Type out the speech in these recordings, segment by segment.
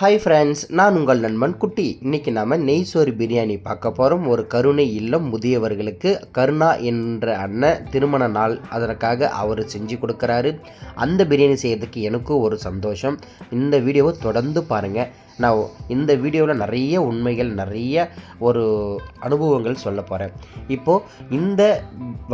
Hi friends நான் உங்கள் நண்பன் குட்டி. இன்றைக்கி நாம் நெய் சோறு பிரியாணி பார்க்க போகிறோம் ஒரு கருணை இல்லம் முதியவர்களுக்கு கருணா என்ற அண்ணன் திருமண நாள் அதற்காக அவர் செஞ்சு கொடுக்குறாரு. அந்த பிரியாணி செய்கிறதுக்கு எனக்கும் ஒரு சந்தோஷம். இந்த வீடியோவை தொடர்ந்து பாருங்கள் நான் இந்த வீடியோவில் நிறைய உண்மைகள் நிறைய ஒரு அனுபவங்கள் சொல்ல போகிறேன் இப்போது இந்த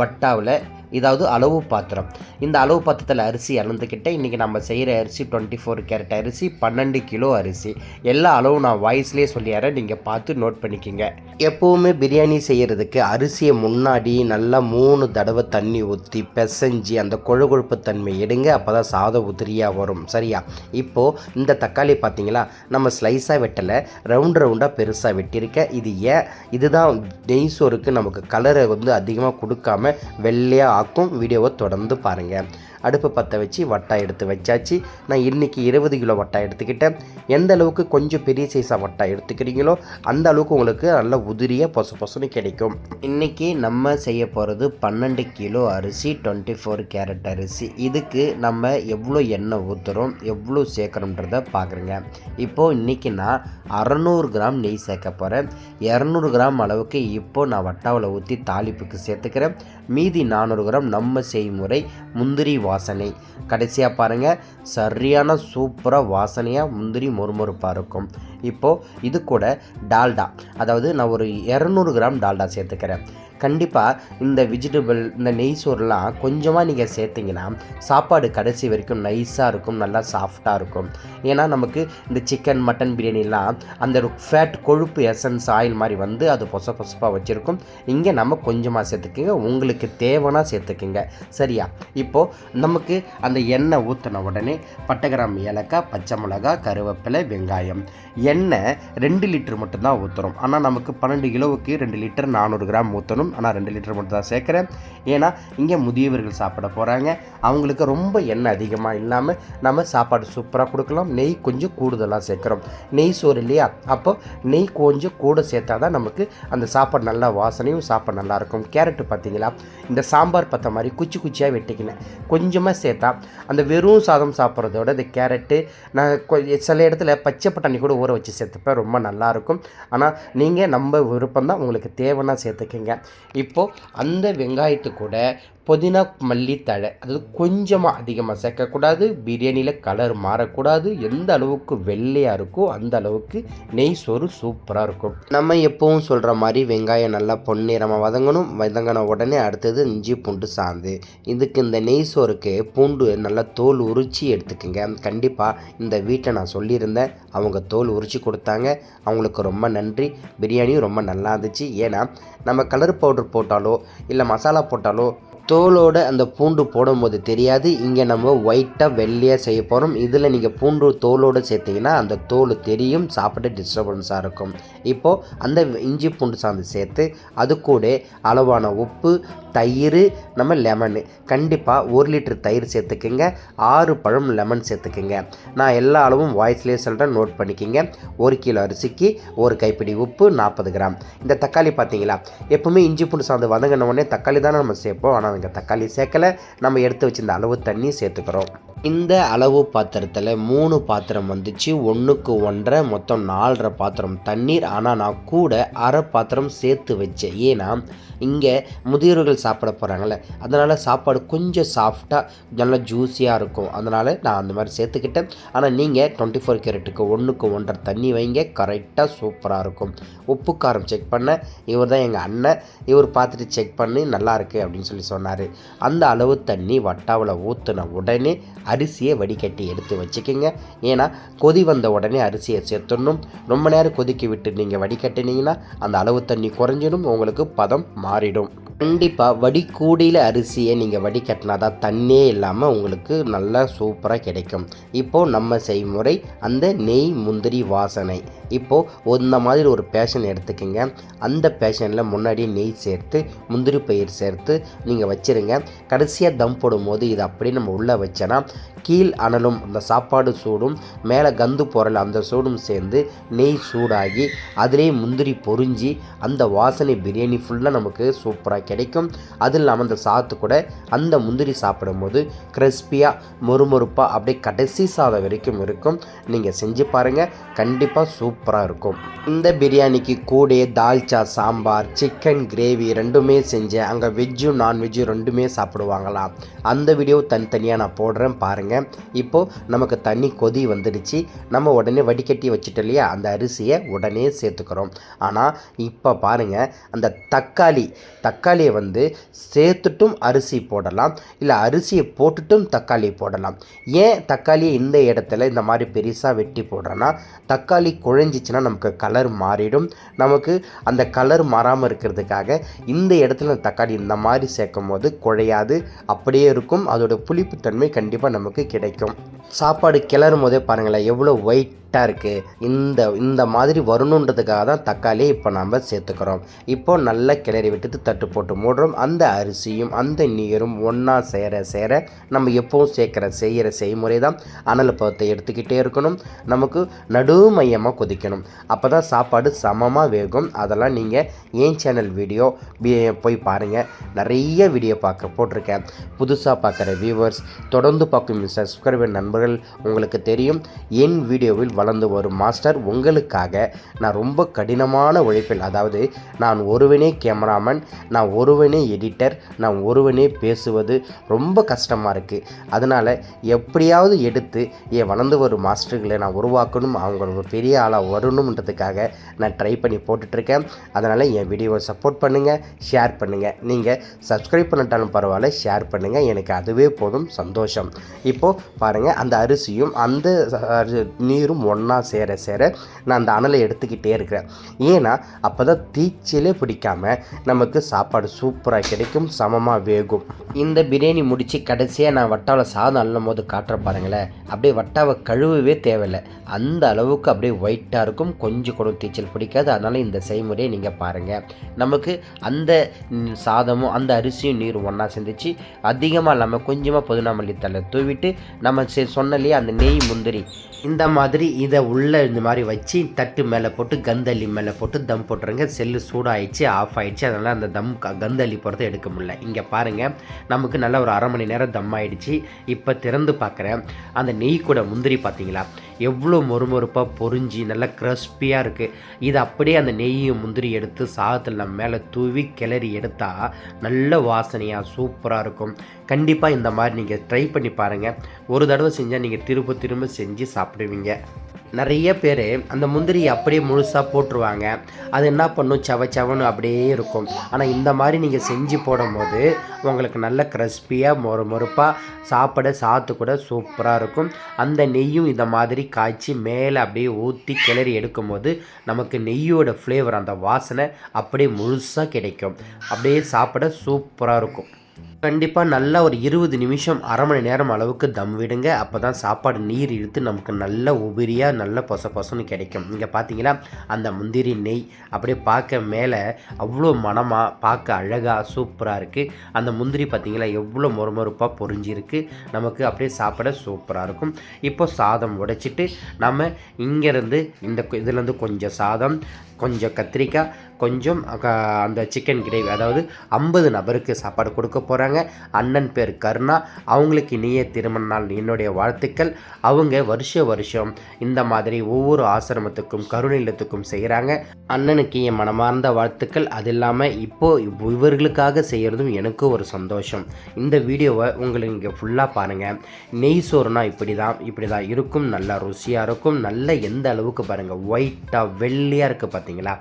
வட்டாவில் இதாவது அளவு பாத்திரம். இந்த அளவு பாத்திரத்தில் அரிசி அளந்துக்கிட்டே இன்றைக்கி நம்ம செய்கிற அரிசி டுவெண்ட்டி ஃபோர் கேரட் அரிசி பன்னெண்டு கிலோ அரிசி. எல்லா அளவும் நான் வாய்ஸ்லேயே சொல்லிடுறேன் நீங்கள் பார்த்து நோட் பண்ணிக்கோங்க. எப்போவுமே பிரியாணி செய்கிறதுக்கு அரிசியை முன்னாடி நல்லா மூணு தடவை தண்ணி ஊற்றி பிசைஞ்சு அந்த கொழு கொழுப்பு தன்மை எடுங்க அப்போ தான் சாதம் உதிரியாக வரும். சரியா? இப்போது இந்த தக்காளி பார்த்தீங்களா நம்ம ஸ்லைஸாக வெட்டலை ரவுண்ட் ரவுண்டாக பெருசாக வெட்டியிருக்க. இது ஏன்? இதுதான் நெய் சோறுக்கு நமக்கு கலரை வந்து அதிகமாக கொடுக்காம வெள்ளையாக ஆக்கும். வீடியோவை தொடர்ந்து பாருங்கள் அடுப்பு பற்ற வச்சு வட்டா எடுத்து வச்சாச்சு. நான் இன்றைக்கி இருபது கிலோ வட்டா எடுத்துக்கிட்டேன். எந்த அளவுக்கு கொஞ்சம் பெரிய சைஸாக வட்டா எடுத்துக்கிறீங்களோ அந்த அளவுக்கு உங்களுக்கு நல்ல உதிரியாக பொசு பொசுன்னு கிடைக்கும். இன்றைக்கி நம்ம செய்ய போகிறது பன்னெண்டு கிலோ அரிசி டுவெண்ட்டி ஃபோர் கேரட் அரிசி. இதுக்கு நம்ம எவ்வளோ எண்ணெய் ஊற்றுறோம் எவ்வளோ சேர்க்குறோன்றத பார்க்குறேங்க இப்போது இன்றைக்கி நான் அறநூறு கிராம் நெய் சேர்க்க போகிறேன் இரநூறு கிராம் அளவுக்கு இப்போது நான் வட்டாவில் ஊற்றி தாளிப்புக்கு சேர்த்துக்கிறேன். மீதி நானூறு கிராம் நம்ம செய்முறை முந்திரி வா வாசனை. கடைசியாக பாருங்கள் சரியான சூப்பராக வாசனையாக முந்திரி மொறுமொறுப்பாக இருக்கும். இப்போது இது கூட டால்டா. அதாவது நான் ஒரு இரநூறு கிராம் டால்டா சேர்த்துக்கிறேன். கண்டிப்பாக இந்த வெஜிடபிள் இந்த நெய் சோறுலாம் கொஞ்சமாக நீங்கள் சேர்த்திங்கன்னா சாப்பாடு கடைசி வரைக்கும் நைஸாக இருக்கும் நல்லா சாஃப்டாக இருக்கும். ஏன்னா நமக்கு இந்த சிக்கன் மட்டன் பிரியாணிலாம் அந்த ஃபேட் கொழுப்பு எசன்ஸ் ஆயில் மாதிரி வந்து அது பொச பொசப்பாக வச்சுருக்கும். இங்கே நம்ம கொஞ்சமாக சேர்த்துக்குங்க உங்களுக்கு தேவைன்னா சேர்த்துக்குங்க. சரியா? இப்போது நமக்கு அந்த எண்ணெய் ஊற்றின உடனே பட்டகிராம் ஏலக்காய் பச்சை மிளகா கருவேப்பிலை வெங்காயம். எண்ணெய் ரெண்டு லிட்டர் மட்டும்தான் ஊற்றுறோம் ஆனால் நமக்கு பன்னெண்டு கிலோவுக்கு ரெண்டு லிட்டர் நானூறு கிராம் ஊற்றணும் ஆனால் ரெண்டு லிட்டர் மட்டும் தான் சேர்க்குறேன். ஏன்னா இங்கே முதியவர்கள் சாப்பிட போகிறாங்க அவங்களுக்கு ரொம்ப எண்ணெய் அதிகமாக இல்லாமல் நம்ம சாப்பாடு சூப்பராக கொடுக்கலாம். நெய் கொஞ்சம் கூடுதலாக சேர்க்குறோம். நெய் சோறு இல்லையா? அப்போ நெய் கொஞ்சம் கூட சேர்த்தா தான் நமக்கு அந்த சாப்பாடு நல்லா வாசனையும் சாப்பாடு நல்லாயிருக்கும் கேரட்டு பார்த்தீங்களா இந்த சாம்பார் பற்ற மாதிரி குச்சி குச்சியாக வெட்டிக்கினேன். கொஞ்சமாக சேர்த்தா அந்த வெறும் சாதம் சாப்பிட்றதோட இந்த கேரட்டு நான் கொ- சில இடத்துல பச்சை பட்டாணி கூட ஊற வச்சு சேர்த்துப்பேன். ரொம்ப நல்லாயிருக்கும் ஆனால் நீங்கள் நம்ம விருப்பம் தான் உங்களுக்கு தேவைன்னா சேர்த்துக்கங்க. இப்போது அந்த வெங்காயத்து கூட புதினா மல்லித்தழை. அதாவது கொஞ்சமாக அதிகமாக சேர்க்கக்கூடாது. பிரியாணியில் கலர் மாறக்கூடாது. எந்த அளவுக்கு வெள்ளையாக இருக்கோ அந்த அளவுக்கு நெய் சோறு சூப்பராக இருக்கும். நம்ம எப்பவும் சொல்கிற மாதிரி வெங்காயம் நல்லா பொன்னிறமாக வதங்கணும். வதங்கின உடனே அடுத்தது இஞ்சி பூண்டு சாந்து. இதுக்கு இந்த நெய் சோறுக்கு பூண்டு நல்லா தோல் உரிச்சி எடுத்துக்கோங்க. கண்டிப்பாக இந்த வீட்டில் நான் சொல்லியிருந்தேன். அவங்க தோல் உரிச்சி கொடுத்தாங்க. அவங்களுக்கு ரொம்ப நன்றி. பிரியாணியும் ரொம்ப நல்லா இருந்துச்சு. ஏன்னா நம்ம கலர் பவுடர் போட்டாலோ இல்லை மசாலா போட்டாலோ தோலோட அந்த பூண்டு போடும்போது தெரியாது. இங்கே நம்ம ஒயிட்டாக வெள்ளையாக செய்ய போகிறோம் இதில் நீங்கள் பூண்டு தோலோடு சேர்த்திங்கன்னா அந்த தோல் தெரியும் சாப்பிட டிஸ்டர்பன்ஸாக இருக்கும். இப்போது அந்த இஞ்சி பூண்டு சாந்து சேர்த்து அது கூட அளவான உப்பு தயிர் நம்ம லெமனு கண்டிப்பாக ஒரு லிட்டர் தயிர் சேர்த்துக்குங்க. ஆறு பழம் லெமன் சேர்த்துக்குங்க. நான் எல்லா அளவும் வாய்ஸ்லேயே சொல்கிறேன் நோட் பண்ணிக்கோங்க. ஒரு கிலோ அரிசிக்கு ஒரு கைப்பிடி உப்பு நாற்பது கிராம். இந்த தக்காளி பார்த்தீங்களா? எப்பவுமே இஞ்சி பூண்டு சாந்து வதங்கின உடனே தக்காளி தானே நம்ம சேர்ப்போம். ஆனால் இங்கே தக்காளி சேர்க்கலை. நம்ம எடுத்து வச்சிருந்த அளவு தண்ணி சேர்த்துக்கிறோம். இந்த அளவு பாத்திரத்தில் மூணு பாத்திரம் வந்துச்சு. ஒன்றுக்கு ஒன்றரை மொத்தம் நாலரை பாத்திரம் தண்ணீர். ஆனால் நான் கூட அரை பாத்திரம் சேர்த்து வச்சேன். ஏன்னா இங்கே முதியோர்கள் சாப்பிட போகிறாங்கல்ல அதனால் சாப்பாடு கொஞ்சம் சாஃப்டாக நல்லா ஜூஸியாக இருக்கும். அதனால் நான் அந்த மாதிரி சேர்த்துக்கிட்டேன். ஆனால் நீங்கள் டுவெண்ட்டி ஃபோர் கேரட்டுக்கு ஒன்றுக்கு ஒன்றரை தண்ணி வைங்க. கரெக்டாக சூப்பராக இருக்கும். உப்பு காரம் செக் பண்ண. இவர் தான் எங்கள் அண்ணன். இவர் பார்த்துட்டு செக் பண்ணி. நல்லாயிருக்கு அப்படின்னு சொல்லி சொன்னார். அந்த அளவு தண்ணி வட்டாவில் ஊற்றின உடனே அரிசியை வடிகட்டி எடுத்து வச்சுக்கோங்க. ஏன்னா கொதி வந்த உடனே அரிசியை சேர்த்துடணும். ரொம்ப நேரம் கொதிக்க விட்டு நீங்கள் வடிகட்டினீங்கன்னா அந்த அளவு தண்ணி குறைஞ்சிடும் உங்களுக்கு பதம் மாறிடும். கண்டிப்பாக வடிகூடியில் அரிசியை நீங்கள் வடிகட்டினா தான் தண்ணியே இல்லாமல் உங்களுக்கு நல்லா சூப்பராக கிடைக்கும். இப்போது நம்ம செய்முறை அந்த நெய் முந்திரி வாசனை. இப்போது இந்த மாதிரி ஒரு பேஷன் எடுத்துக்கோங்க. அந்த பேஷனில் முன்னாடி நெய் சேர்த்து முந்திரி பயிர் சேர்த்து நீங்கள் வச்சிருங்க. கடைசியாக தம் போடும்போது இது அப்படியே நம்ம உள்ளே வச்சோன்னா கீழ் அனலும் அந்த சாப்பாடு சூடும் மேலே கந்து பொருள் அந்த சூடும் சேர்ந்து நெய் சூடாகி அதிலே முந்திரி பொறிஞ்சி அந்த வாசனை பிரியாணி ஃபுல்லாக நமக்கு சூப்பராக கிடைக்கும். அது இல்லாமல் அந்த சாத்து கூட அந்த முந்திரி சாப்பிடும்போது கிறிஸ்பியாக மொறுமொறுப்பாக அப்படியே கடைசி சாதம் வரைக்கும் இருக்கும். நீங்கள் செஞ்சு பாருங்கள் கண்டிப்பாக சூப்பராக இருக்கும். இந்த பிரியாணிக்கு கூட தால்ச்சா சாம்பார் சிக்கன் கிரேவி ரெண்டுமே செஞ்சேன் அங்கே வெஜ்ஜும் நான்வெஜ்ஜும் ரெண்டுமே சாப்பிடுவாங்களாம். அந்த வீடியோ தனித்தனியாக நான் போடுறேன் பாருங்கள் இப்போது நமக்கு தண்ணி கொதி வந்துடுச்சு. நம்ம உடனே வடிகட்டி வச்சுட்டோம் இல்லையா? அந்த அரிசியை உடனே சேர்த்துக்கிறோம். ஆனால் இப்போ பாருங்கள் அந்த தக்காளி தக்காளி தக்காளியை வந்து சேர்த்துட்டும் அரிசி போடலாம். இல்லை அரிசியை போட்டுட்டும் தக்காளி போடலாம். ஏன் தக்காளியை இந்த இடத்துல இந்த மாதிரி பெருசாக வெட்டி போடுறேன்னா தக்காளி குழஞ்சிச்சின்னா நமக்கு கலர் மாறிடும். நமக்கு அந்த கலர் மாறாமல் இருக்கிறதுக்காக இந்த இடத்துல தக்காளி இந்த மாதிரி சேர்க்கும் போது குழையாது அப்படியே இருக்கும். அதோட புளிப்புத்தன்மை கண்டிப்பாக நமக்கு கிடைக்கும். சாப்பாடு கிளறும் போதே பாருங்களேன் எவ்வளோ ஒயிட் கரெக்டாக இருக்குது இந்த இந்த மாதிரி வரணுன்றதுக்காக தான் தக்காளியை இப்போ நாம் சேர்த்துக்கிறோம். இப்போ நல்லா கிளறி விட்டுட்டு தட்டு போட்டு மூடுறோம். அந்த அரிசியும் அந்த நீரும் ஒன்றா சேர சேர நம்ம எப்பவும் சேர்க்குற செய்கிற செய்முறை தான் அனல் பதத்தை எடுத்துக்கிட்டே இருக்கணும். நமக்கு நடுமையமாக கொதிக்கணும். அப்போ தான் சாப்பாடு சமமாக வேகும். அதெல்லாம் நீங்கள் ஏன் சேனல் வீடியோ போய் பாருங்கள் நிறைய வீடியோ பார்க்க போட்டிருக்கேன். புதுசாக பார்க்குற வியூவர்ஸ் தொடர்ந்து பார்க்கும் சப்ஸ்கிரைபர் நண்பர்கள் உங்களுக்கு தெரியும். என் வீடியோவில் வளர்ந்து வரும். மாஸ்டர் உங்களுக்காக நான் ரொம்ப கடினமான உழைப்பில் அதாவது நான் ஒருவனே கேமராமேன் நான் ஒருவனே எடிட்டர் நான் ஒருவனே பேசுவது ரொம்ப கஷ்டமாக இருக்குது அதனால் எப்படியாவது எடுத்து என் வளர்ந்து வரும் மாஸ்டர்களை நான் உருவாக்கணும் அவங்க ஒரு பெரிய ஆளாக வரணுன்றதுக்காக நான் ட்ரை பண்ணி போட்டுட்ருக்கேன். அதனால் என் வீடியோவை சப்போர்ட் பண்ணுங்கள் ஷேர் பண்ணுங்கள் நீங்கள் சப்ஸ்கிரைப் பண்ணிட்டாலும் பரவாயில்ல ஷேர் பண்ணுங்கள் எனக்கு அதுவே போதும் சந்தோஷம். இப்போது பாருங்கள் அந்த அரிசியும் அந்த நீரும் ஒன்றா சேர சேர நான் அந்த அனலை எடுத்துக்கிட்டே இருக்கிறேன். ஏன்னா அப்போ தான் தீச்சிலே பிடிக்காம நமக்கு சாப்பாடு சூப்பராக கிடைக்கும் சமமாக வேகும். இந்த பிரியாணி முடித்து கடைசியாக நான் வட்டாவில் சாதம் அள்ளும் போது காட்டுற பாருங்களேன். அப்படியே வட்டாவை கழுவவே தேவையில்லை. அந்த அளவுக்கு அப்படியே ஒயிட்டாக இருக்கும். கொஞ்சம் கூட தீச்சல் பிடிக்காது. அதனால் இந்த செய்முறையை நீங்கள் பாருங்கள் நமக்கு அந்த சாதமும் அந்த அரிசியும் நீரும் ஒன்றா சேர்ந்துச்சு. அதிகமாக இல்லாமல் கொஞ்சமாக புதினா தலை தூவிட்டு நம்ம சே அந்த நெய் முந்திரி. இந்த மாதிரி இதை உள்ளே இந்த மாதிரி வச்சு தட்டு மேலே போட்டு கந்தள்ளி மேலே போட்டு தம் போட்டுருங்க. செல்லு சூடாயிடுச்சு ஆஃப் ஆயிடுச்சு. அதனால் அந்த தம் கந்தள்ளி போகிறத எடுக்க முடியல. இங்கே பாருங்கள் நமக்கு நல்ல ஒரு அரை மணி நேரம் தம் ஆயிடுச்சு. இப்போ திறந்து பார்க்குறேன் அந்த நெய் கூட முந்திரி பார்த்தீங்களா எவ்வளோ மொறுமொறுப்பாக பொரிஞ்சு நல்லா கிறிஸ்பியாக இருக்குது இது அப்படியே அந்த நெய்யும் முந்திரி எடுத்து சாதத்தில் நம்ம மேலே தூவி கிளறி எடுத்தால் நல்ல வாசனையாக சூப்பராக இருக்கும். கண்டிப்பாக இந்த மாதிரி நீங்கள் ட்ரை பண்ணி பாருங்கள் ஒரு தடவை செஞ்சால் நீங்கள் திரும்ப திரும்ப செஞ்சு சாப்பிடுவீங்க. நிறைய பேர் அந்த முந்திரியை அப்படியே முழுசாக போட்டுருவாங்க. அது என்ன பண்ணும்? சவ சவன்னு அப்படியே இருக்கும். ஆனால் இந்த மாதிரி நீங்கள் செஞ்சு போடும்போது உங்களுக்கு நல்ல கிறிஸ்பியாக மொறு மொறுப்பாக சாப்பிட சாத்து கூட சூப்பராக இருக்கும். அந்த நெய்யும் இந்த மாதிரி காய்ச்சி மேலே அப்படியே ஊற்றி கிளறி எடுக்கும்போது நமக்கு நெய்யோட ஃப்ளேவர் அந்த வாசனை அப்படியே முழுசாக கிடைக்கும். அப்படியே சாப்பிட சூப்பராக இருக்கும். கண்டிப்பாக நல்லா ஒரு இருபது நிமிஷம் அரை மணி நேரம் அளவுக்கு தம் விடுங்க. அப்போ தான் சாப்பாடு நீர் இழுத்து நமக்கு நல்ல உபிரியாக நல்ல பொச பொசன்னு கிடைக்கும். இங்கே பார்த்தீங்களா அந்த முந்திரி நெய் அப்படியே பார்க்க மேலே அவ்வளோ மனமாக பார்க்க அழகாக சூப்பராக இருக்குது அந்த முந்திரி பார்த்தீங்களா எவ்வளோ மொறுமொறுப்பாக பொறிஞ்சிருக்கு நமக்கு அப்படியே சாப்பிட சூப்பராக இருக்கும். இப்போ சாதம் உடைச்சிட்டு நம்ம இங்கேருந்து இந்த இதுலேருந்து கொஞ்சம் சாதம் கொஞ்சம் கத்திரிக்காய் கொஞ்சம் க- அந்த சிக்கன் கிரேவி அதாவது ஐம்பது நபருக்கு சாப்பாடு கொடுக்க போகிறாங்க அண்ணன் பேர் கருணா. அவங்களுக்கு இனிய திருமண நாள் என்னுடைய வாழ்த்துக்கள். அவங்க வருஷ வருஷம் இந்த மாதிரி ஒவ்வொரு ஆசிரமத்துக்கும் கருணை இல்லத்துக்கும் செய்கிறாங்க அண்ணனுக்கு என் மனமார்ந்த வாழ்த்துக்கள். அது இல்லாமல் இப்போது இவர்களுக்காக செய்கிறதும் எனக்கு ஒரு சந்தோஷம். இந்த வீடியோவை உங்களுக்கு இங்கே ஃபுல்லாக பாருங்கள் நெய் சோறுனா இப்படி தான் இப்படி தான் இருக்கும் நல்லா ருசியாக இருக்கும். நல்ல எந்த அளவுக்கு பாருங்கள் ஒயிட்டாக வெள்ளையாக இருக்குது பார்த்தீங்களா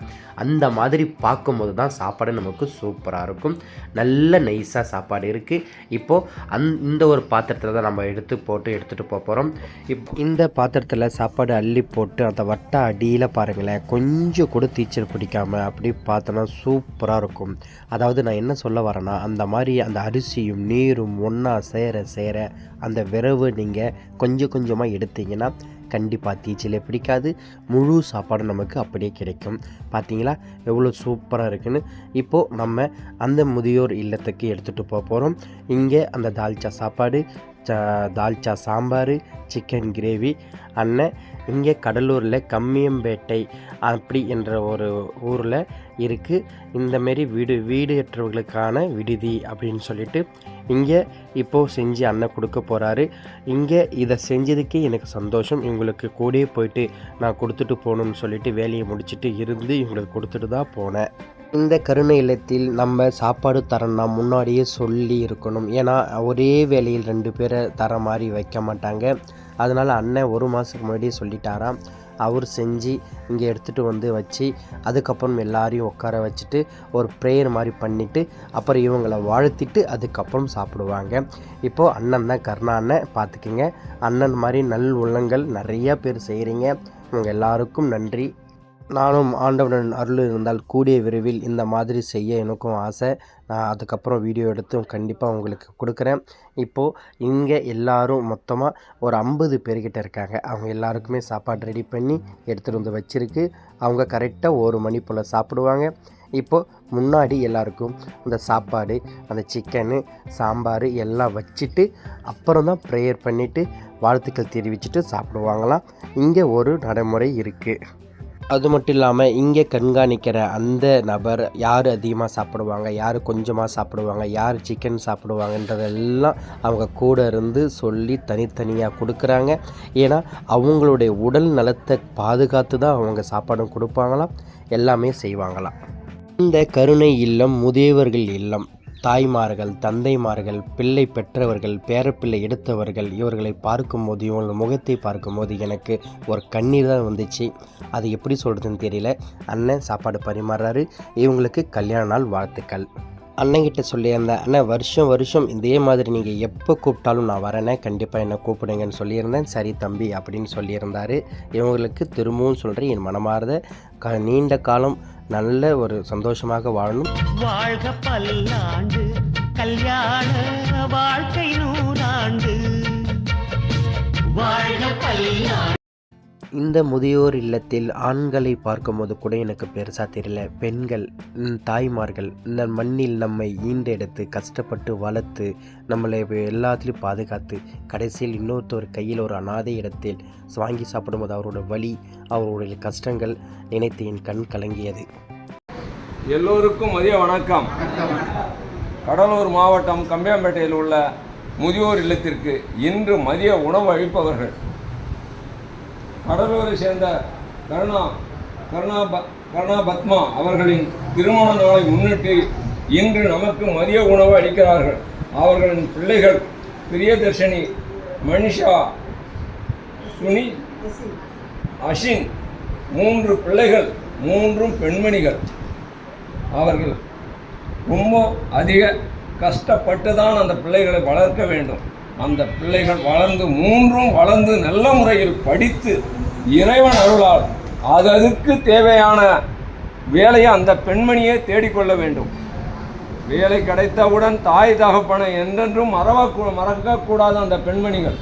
அந்த மாதிரி பார்க்கும்போது தான் சாப்பாடு நமக்கு சூப்பராக இருக்கும். நல்ல நைஸாக சாப்பாடு இருக்குது இப்போது அந் இந்த ஒரு பாத்திரத்தில் தான் நம்ம எடுத்து போட்டு எடுத்துகிட்டு போக போகிறோம் இப் இந்த பாத்திரத்தில் சாப்பாடு அள்ளி போட்டு அந்த வட்ட அடியில் பாருங்களேன் கொஞ்சம் கூட தீச்சல் பிடிக்காமல் அப்படி பார்த்தோன்னா சூப்பராக இருக்கும். அதாவது நான் என்ன சொல்ல வரேன்னா அந்த மாதிரி அந்த அரிசியும் நீரும் ஒன்றா சேர சேர அந்த விரவு நீங்கள் கொஞ்சம் கொஞ்சமாக எடுத்தீங்கன்னா கண்டிப்பாக தீச்சலே பிடிக்காது. முழு சாப்பாடு நமக்கு அப்படியே கிடைக்கும். பார்த்தீங்களா எவ்வளோ சூப்பராக இருக்குன்னு. இப்போது நம்ம அந்த முதியோர் இல்லத்துக்கு எடுத்துகிட்டு போக போகிறோம் இங்கே அந்த தால்ச்சா சாப்பாடு சா தால்ச்சா சாம்பார் சிக்கன் கிரேவி அண்ணன் இங்கே கடலூரில் கம்மியம்பேட்டை அப்படி என்ற ஒரு ஊரில் இருக்குது இந்தமாரி வீடு வீடு எற்றவர்களுக்கான விடுதி அப்படின்னு சொல்லிட்டு இங்கே இப்போது செஞ்சு அண்ணன் கொடுக்க போகிறாரு இங்கே இதை செஞ்சதுக்கே எனக்கு சந்தோஷம். இவங்களுக்கு கூடயே போயிட்டு நான் கொடுத்துட்டு போகணும்னு சொல்லிட்டு வேலையை முடிச்சுட்டு இருந்து இவங்களுக்கு கொடுத்துட்டு தான் போனேன். இந்த கருணை இல்லத்தில் நம்ம சாப்பாடு தரோன்னா முன்னாடியே சொல்லி இருக்கணும். ஏன்னா ஒரே வேலையில் ரெண்டு பேரை தர மாதிரி வைக்க மாட்டாங்க. அதனால் அண்ணன் ஒரு மாதத்துக்கு முன்னாடியே சொல்லிட்டாராம். அவர் செஞ்சு இங்கே எடுத்துகிட்டு வந்து வச்சு அதுக்கப்புறம் எல்லாரையும் உட்கார வச்சுட்டு ஒரு ப்ரேயர் மாதிரி பண்ணிவிட்டு அப்புறம் இவங்களை வாழ்த்திட்டு அதுக்கப்புறம் சாப்பிடுவாங்க. இப்போது அண்ணன் தான் கருணா அண்ணன் பார்த்துக்குங்க. அண்ணன் மாதிரி நல் உள்ளங்கள் நிறையா பேர் செய்கிறீங்க உங்கள் எல்லாருக்கும் நன்றி. நானும் ஆண்டவனின் அருள் இருந்தால் கூடிய விரைவில் இந்த மாதிரி செய்ய எனக்கும் ஆசை. நான் அதுக்கப்புறம் வீடியோ எடுத்து கண்டிப்பாக உங்களுக்கு கொடுக்குறேன். இப்போது இங்கே எல்லோரும் மொத்தமாக ஒரு ஐம்பது பேர்கிட்ட இருக்காங்க. அவங்க எல்லாருக்குமே சாப்பாடு ரெடி பண்ணி எடுத்துகிட்டு வந்து வச்சுருக்கு. அவங்க கரெக்டாக ஒரு மணி போல் சாப்பிடுவாங்க. இப்போது முன்னாடி எல்லாருக்கும் அந்த சாப்பாடு அந்த சிக்கனு சாம்பார் எல்லாம் வச்சுட்டு அப்புறம் தான் ப்ரேயர் பண்ணிவிட்டு வாழ்த்துக்கள் தெரிவிச்சுட்டு சாப்பிடுவாங்களாம். இங்கே ஒரு நடைமுறை இருக்குது அது மட்டும் இல்லாமல் இங்கே கண்காணிக்கிற அந்த நபர் யார் அதிகமாக சாப்பிடுவாங்க யார் கொஞ்சமாக சாப்பிடுவாங்க யார் சிக்கன் சாப்பிடுவாங்கன்றதெல்லாம் அவங்க கூட இருந்து சொல்லி தனித்தனியாக கொடுக்குறாங்க. ஏன்னா அவங்களுடைய உடல் நலத்தை பாதுகாத்து தான் அவங்க சாப்பாடும் கொடுப்பாங்களாம் எல்லாமே செய்வாங்களாம். இந்த கருணை இல்லம் முதியவர்கள் இல்லம் தாய்மார்கள் தந்தைமார்கள் பிள்ளை பெற்றவர்கள் பேரப்பிள்ளை எடுத்தவர்கள் இவர்களை பார்க்கும்போது இவங்களோட முகத்தை பார்க்கும்போது எனக்கு ஒரு கண்ணீர் தான் வந்துச்சு. அது எப்படி சொல்கிறதுன்னு தெரியல. அண்ணன் சாப்பாடு பரிமாறுறாரு. இவங்களுக்கு கல்யாண நாள் வாழ்த்துக்கள். அண்ணங்கிட்ட சொல்லியிருந்தேன் அண்ணன் வருஷம் வருஷம் இதே மாதிரி நீங்கள் எப்போ கூப்பிட்டாலும் நான் வரேனே கண்டிப்பாக என்னை கூப்பிடுங்கன்னு சொல்லியிருந்தேன். சரி தம்பி அப்படின்னு சொல்லியிருந்தார். இவங்களுக்கு திரும்பவும் சொல்கிறேன் என் மனமார்ந்த க நீண்ட காலம் நல்ல ஒரு சந்தோஷமாக வாழணும். வாழ்க பல்லாண்டு கல்யாண வாழ்க்கை நூறாண்டு. வாழ்க பல்லாண்டு இந்த முதியோர் இல்லத்தில் ஆண்களை பார்க்கும்போது கூட எனக்கு பெருசாக தெரியல. பெண்கள் தாய்மார்கள் இந்த மண்ணில் நம்மை ஈண்டெடுத்து கஷ்டப்பட்டு வளர்த்து நம்மளை எல்லாத்திலையும் எல்லாத்துலேயும் பாதுகாத்து கடைசியில் இன்னொருத்தர் கையில் ஒரு அனாதை இடத்தில் வாங்கி சாப்பிடும்போது அவரோட வலி அவருடைய கஷ்டங்கள் நினைத்து என் கண் கலங்கியது. எல்லோருக்கும் மதிய வணக்கம். கடலூர் மாவட்டம் கம்பியாம்பேட்டையில் உள்ள முதியோர் இல்லத்திற்கு இன்று மதிய உணவு அளிப்பவர்கள். கடலூரை சேர்ந்த கருணா கருணா கருணா பத்மா அவர்களின் திருமண நாளை முன்னிட்டு இன்று நமக்கு மதிய உணவு அளிக்கிறார்கள். அவர்களின் பிள்ளைகள் பிரியதர்ஷினி மனிஷா சுனி அஷின் மூன்று பிள்ளைகள் மூன்றும் பெண்மணிகள். அவர்கள் ரொம்ப அதிக கஷ்டப்பட்டு தான் அந்த பிள்ளைகளை வளர்க்க வேண்டும். அந்த பிள்ளைகள் வளர்ந்து மூன்றும் வளர்ந்து நல்ல முறையில் படித்து இறைவன் அருளால் அதுக்கு தேவையான வேலையை அந்த பெண்மணியே தேடிக்கொள்ள வேண்டும். வேலை கிடைத்தவுடன் தாய் தகப்பனை என்றென்றும் மறவக்கூ மறக்கக்கூடாது அந்த பெண்மணிகள்.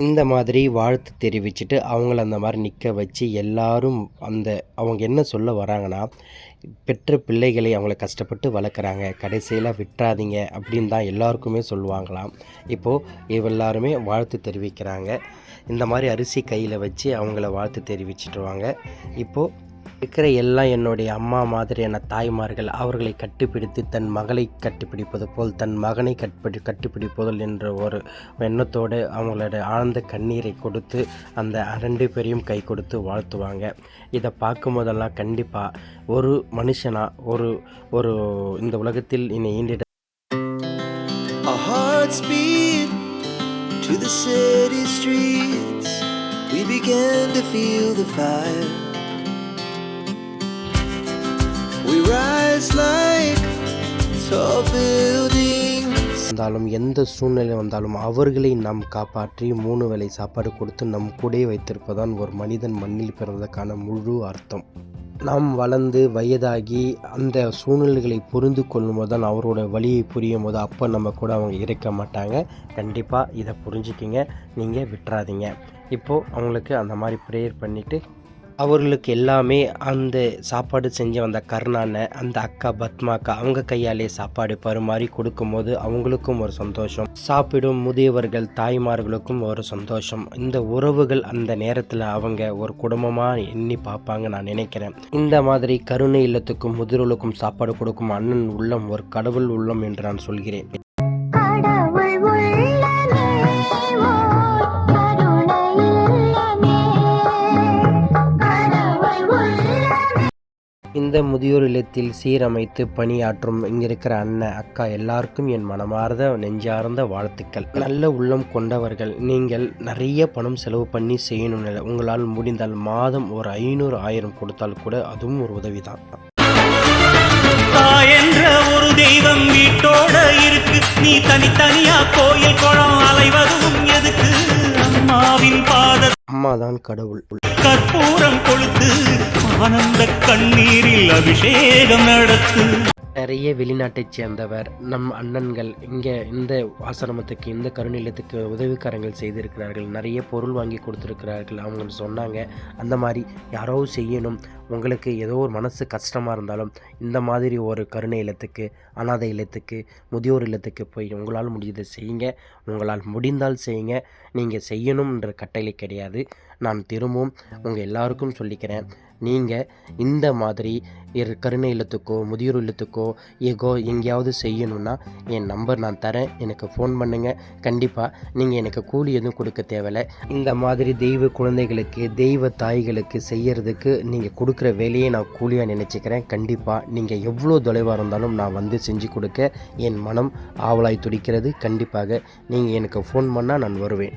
இந்த மாதிரி வாழ்த்து தெரிவிச்சுட்டு அவங்கள அந்த மாதிரி நிற்க வச்சு எல்லாரும் அந்த அவங்க என்ன சொல்ல வராங்கன்னா பெற்ற பிள்ளைகளை அவங்கள கஷ்டப்பட்டு வளர்க்குறாங்க. கடைசியில் விட்டுறாதீங்க அப்படின்னு தான் எல்லாருக்குமே சொல்லுவாங்களாம். இப்போது எல்லாருமே வாழ்த்து தெரிவிக்கிறாங்க. இந்த மாதிரி அரிசி கையில் வச்சு அவங்கள வாழ்த்து தெரிவிச்சிட்டுருவாங்க இப்போது இருக்கிற எல்லாம் என்னுடைய அம்மா மாதிரியான தாய்மார்கள் அவர்களை கட்டுப்பிடித்து தன் மகளை கட்டுப்பிடிப்பது போல் தன் மகனை கட்டிப்பிடி கட்டுப்பிடிப்பதல் என்ற ஒரு எண்ணத்தோடு அவங்களோட ஆழ்ந்த கண்ணீரை கொடுத்து அந்த ரெண்டு பேரையும் கை கொடுத்து வாழ்த்துவாங்க இதை பார்க்கும்போதெல்லாம் கண்டிப்பாக ஒரு மனுஷனாக ஒரு ஒரு இந்த உலகத்தில் இனி ஈண்டிட to the city streets. We began to feel the fire. We rise like tall buildings. எந்த சூழ்நிலை வந்தாலும் அவர்களை நாம் காப்பாற்றி மூணு வேளை சாப்பாடு கொடுத்து நம் கூட வைத்திருப்பதான் ஒரு மனிதன் மண்ணில் பிறந்ததற்கான முழு அர்த்தம். நாம் வளர்ந்து வயதாகி அந்த சூழ்நிலைகளை புரிந்து கொள்ளும்போது தான் அவரோட வழியை புரியும் போது அப்போ நம்ம கூட அவங்க இருக்க மாட்டாங்க. கண்டிப்பாக இதை புரிஞ்சுக்கிங்க. நீங்கள் விட்டுறாதீங்க. இப்போது அவங்களுக்கு அந்த மாதிரி ப்ரேயர் பண்ணிவிட்டு அவர்களுக்கு எல்லாமே அந்த சாப்பாடு செஞ்சு வந்த கருணானை அந்த அக்கா பத்மாக்கா அவங்க கையாலே சாப்பாடு பருமாறி கொடுக்கும்போது அவங்களுக்கும் ஒரு சந்தோஷம். சாப்பிடும் முதியவர்கள் தாய்மார்களுக்கும் ஒரு சந்தோஷம். இந்த உறவுகள் அந்த நேரத்தில் அவங்க ஒரு குடும்பமாக எண்ணி பார்ப்பாங்க நான் நினைக்கிறேன். இந்த மாதிரி கருணை இல்லத்துக்கும் முதியோர்களுக்கும் சாப்பாடு கொடுக்கும் அண்ணன் உள்ளம் ஒரு கடவுள் உள்ளம் என்று நான் சொல்கிறேன். இந்த முதியோர் இல்லத்தில் சீரமைத்து பணியாற்றும் இங்கே இருக்கிற அண்ணன் அக்கா எல்லாருக்கும் என் மனமார்ந்த நெஞ்சார்ந்த வாழ்த்துக்கள். நல்ல உள்ளம் கொண்டவர்கள். நீங்கள் நிறைய பணம் செலவு பண்ணி செய்யணும் உங்களால் முடிந்தால் மாதம் ஒரு ஐநூறு ஆயிரம் கொடுத்தால் கூட அதுவும் ஒரு உதவிதான். என்ற ஒரு தெய்வம் வீட்டோட இருக்கு. நீ தனித்தனியா கோயில் பாத அம்மா தான் கடவுள். கற்பூரம் கொளுத்து ஆனந்த கண்ணீரில் அபிஷேகம் நடத்து. நிறைய வெளிநாட்டைச் சேர்ந்தவர் நம் அண்ணன்கள் இங்கே இந்த ஆசிரமத்துக்கு இந்த கருநிலையத்துக்கு உதவிக்காரங்கள் செய்திருக்கிறார்கள். நிறைய பொருள் வாங்கி கொடுத்துருக்கிறார்கள். அவங்க சொன்னாங்க அந்த மாதிரி யாரோ செய்யணும். உங்களுக்கு ஏதோ ஒரு மனசு கஷ்டமாக இருந்தாலும் இந்த மாதிரி ஒரு கருணை இல்லத்துக்கு அனாதை இல்லத்துக்கு முதியோர் இல்லத்துக்கு போய் உங்களால் முடிஞ்சதை செய்யுங்க. உங்களால் முடிந்தால் செய்யுங்க. நீங்கள் செய்யணும்ன்ற கட்டளை கிடையாது. நான் திரும்பவும் உங்கள் எல்லாருக்கும் சொல்லிக்கிறேன். நீங்கள் இந்த மாதிரி இரு கருணை இல்லத்துக்கோ முதியோர் இல்லத்துக்கோ எகோ எங்கேயாவது செய்யணும்னா என் நம்பர் நான் தரேன். எனக்கு ஃபோன் பண்ணுங்கள் கண்டிப்பாக நீங்கள் எனக்கு கூலி எதுவும் கொடுக்க தேவையில்ல. இந்த மாதிரி தெய்வ குழந்தைகளுக்கு தெய்வ தாய்களுக்கு செய்யறதுக்கு நீங்கள் கொடுக்க கொடுக்குற வேலையை நான் கூலியாக நினச்சிக்கிறேன். கண்டிப்பாக நீங்கள் எவ்வளோ தொலைவாக இருந்தாலும் நான் வந்து செஞ்சு கொடுக்க என் மனம் ஆவலாய் துடிக்கிறது. கண்டிப்பாக நீங்கள் எனக்கு ஃபோன் பண்ணால் நான் வருவேன்.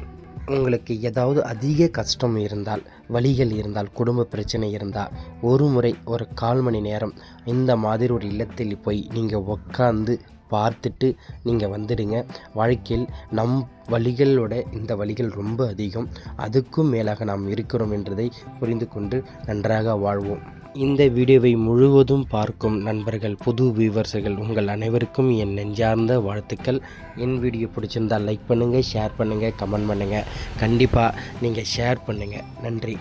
உங்களுக்கு ஏதாவது அதிக கஷ்டம் இருந்தால் வழிகள் இருந்தால் குடும்ப பிரச்சனை இருந்தால் ஒரு முறை ஒரு கால் மணி நேரம் இந்த மாதிரி ஒரு இல்லத்தில் போய் நீங்கள் உக்காந்து பார்த்துட்டு நீங்கள் வந்துடுங்க. வாழ்க்கையில் நம் வழிகளோட இந்த வழிகள் ரொம்ப அதிகம். அதுக்கும் மேலாக நாம் இருக்கிறோம் என்றதை புரிந்து கொண்டு நன்றாக வாழ்வோம். இந்த வீடியோவை முழுவதும் பார்க்கும் நண்பர்கள் புது வியூவர்ஸுகள் உங்கள் அனைவருக்கும் என் நெஞ்சார்ந்த வாழ்த்துக்கள். என் வீடியோ பிடிச்சிருந்தால் லைக் பண்ணுங்கள் ஷேர் பண்ணுங்கள் கமெண்ட் பண்ணுங்கள் கண்டிப்பாக நீங்கள் ஷேர் பண்ணுங்கள் நன்றி.